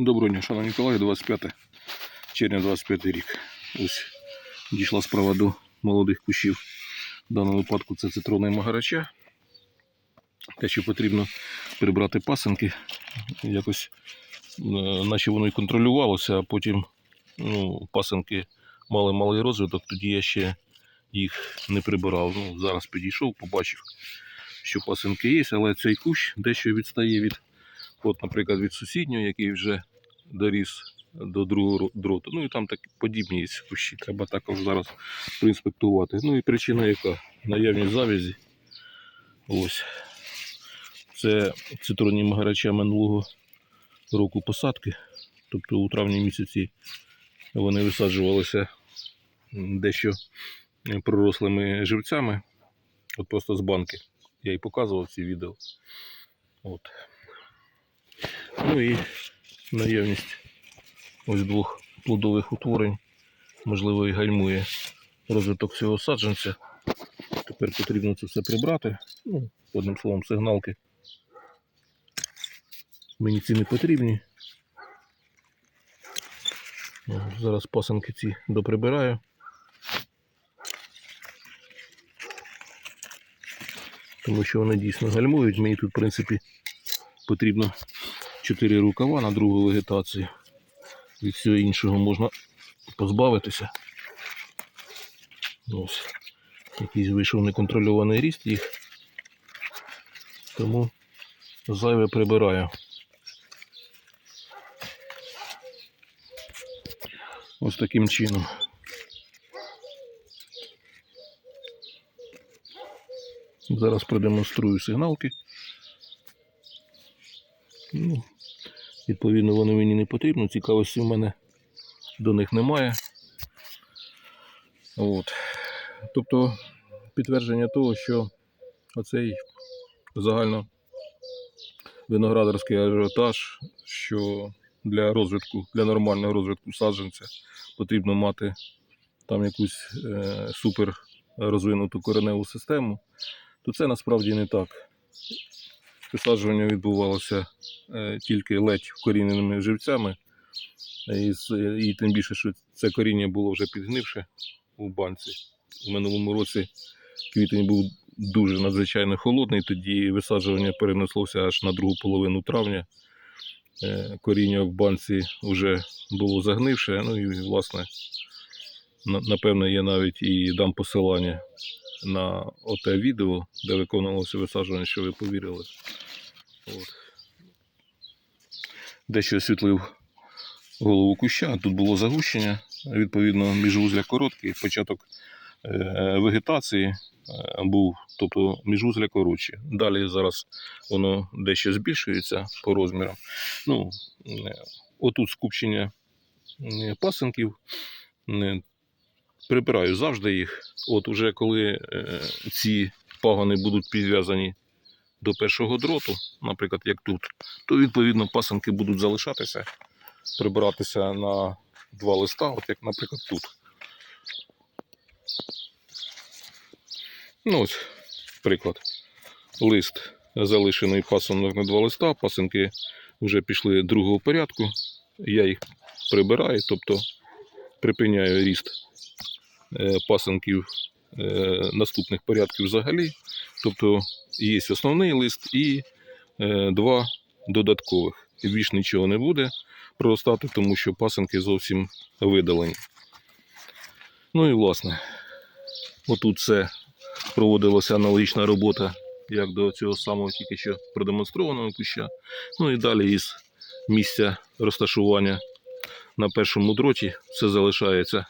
Доброго дня, шановні Ніколай, 25 червня 25 рік. Ось дійшла справа до молодих кущів. В даному випадку це цитронна магарача. Те, що потрібно прибрати пасенки, якось е, наче воно і контролювалося, а потім ну, пасенки мали малий розвиток, тоді я ще їх не прибирав. Ну, зараз підійшов, побачив, що пасенки є, але цей кущ дещо відстає від От, наприклад, від сусіднього, який вже доріс до другого дроту. Ну і там так подібні є кущі. Треба також зараз проінспектувати. Ну і причина яка? Наявність завязі. Ось. Це цитронні магарача минулого року посадки. Тобто у травні місяці вони висаджувалися дещо пророслими живцями. От просто з банки. Я і показував ці відео. От. Ну і наявність ось двох плодових утворень, можливо, і гальмує розвиток цього саджанця. Тепер потрібно це все прибрати. Ну, одним словом, сигналки. Мені ці не потрібні. Зараз пасанки ці доприбираю. Тому що вони дійсно гальмують. Мені тут, в принципі, потрібно 4 рукава на другу вегетацію. Від всього іншого можна позбавитися. Ось. Якийсь вийшов неконтрольований ріст їх. Тому зайве прибираю. Ось таким чином. Зараз продемонструю сигналки. Ну, відповідно, вони мені не потрібні. Цікавості в мене до них немає. От. Тобто підтвердження того, що оцей загально виноградарський ажіотаж, що для розвитку, для нормального розвитку саджанця потрібно мати там якусь е, супер розвинуту кореневу систему, то це насправді не так. Висаджування відбувалося тільки ледь вкоріненими живцями. І, і тим більше, що це коріння було вже підгнивше у банці. У минулому році квітень був дуже надзвичайно холодний, тоді висаджування перенеслося аж на другу половину травня. Е, Коріння в банці вже було загнивше. Ну і власне, напевно, я навіть і дам посилання на оте відео, де виконувалося висаджування, що ви повірили. От. Дещо освітлив голову куща. Тут було загущення. Відповідно, міжвузля короткий, початок е, вегетації е, був, тобто міжвузля коротші. Далі зараз воно дещо збільшується по розмірам. Ну, е, отут скупчення пасенків. е, Прибираю завжди їх. От уже коли ці пагони будуть підв'язані до першого дроту, наприклад, як тут, то відповідно пасенки будуть залишатися, прибиратися на два листа, от як, наприклад, тут. Ну ось, приклад. Лист залишений пасинок на два листа, пасинки вже пішли другого порядку. Я їх прибираю, тобто припиняю ріст е, пасинків е, наступних порядків взагалі. Тобто є основний лист і е, два додаткових. І більш нічого не буде проростати, тому що пасинки зовсім видалені. Ну і власне, отут це проводилася аналогічна робота, як до цього самого тільки що продемонстрованого куща. Ну і далі із місця розташування на першому дроті все залишається. Е,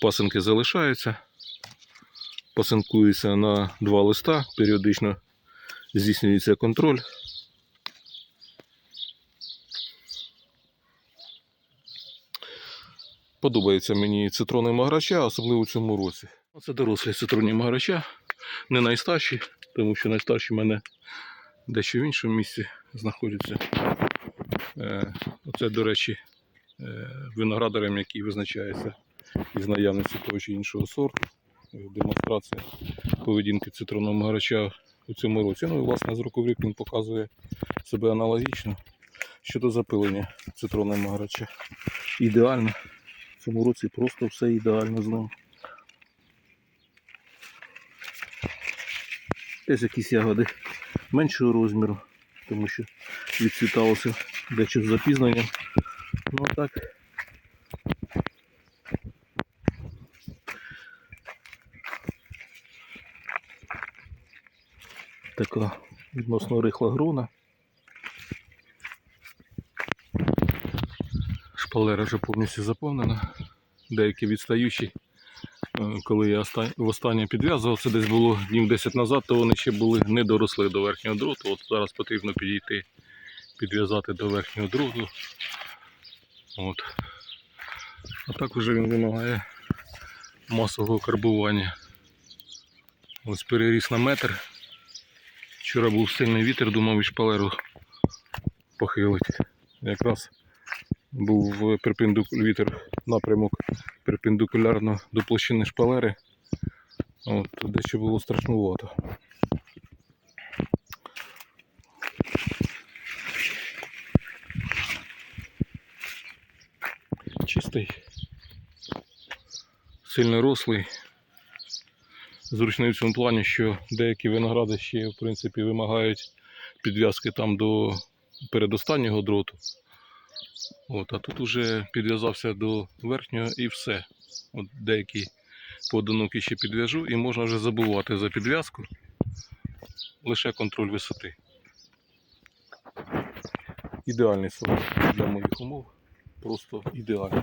Пасинки залишаються, пасинкуються на два листа, періодично здійснюється контроль. Подобається мені цитрони маграча, особливо в цьому році. Це дорослі цитронні маграча, не найстарші, тому що найстарші в мене дещо в іншому місці знаходяться. Е, Оце, до речі, е, виноградарем, який визначається із наявності того чи іншого сорту. Е, Демонстрація поведінки цитронного гарача у цьому році. Ну і власне з року в рік він показує себе аналогічно. Щодо запилення цитронної магарача. Ідеально. В цьому році просто все ідеально з ним. Десь якісь ягоди меншого розміру, тому що відцвіталося дещо з запізненням. Ну так. Така відносно рихла грона. Шпалера вже повністю заповнена. Деякі відстаючі. Е, Коли я оста- востаннє підв'язував, це десь було днів 10 назад, то вони ще були не доросли до верхнього дроту. От зараз потрібно підійти, підв'язати до верхнього дроту. От. А так вже він вимагає масового карбування. Ось переріс на метр. Вчора був сильний вітер, думав і шпалеру похилить. Якраз був перпендик... вітер напрямок перпендикулярно до площини шпалери. От, дещо було страшнувато. Чистий, сильно рослий. Зручний в цьому плані, що деякі виногради ще в принципі вимагають підв'язки там до передостаннього дроту. От, а тут уже підв'язався до верхнього і все. От деякі поодинокі ще підв'яжу і можна вже забувати за підв'язку. Лише контроль висоти. Ідеальний сорт для моїх умов. Просто ідеальний.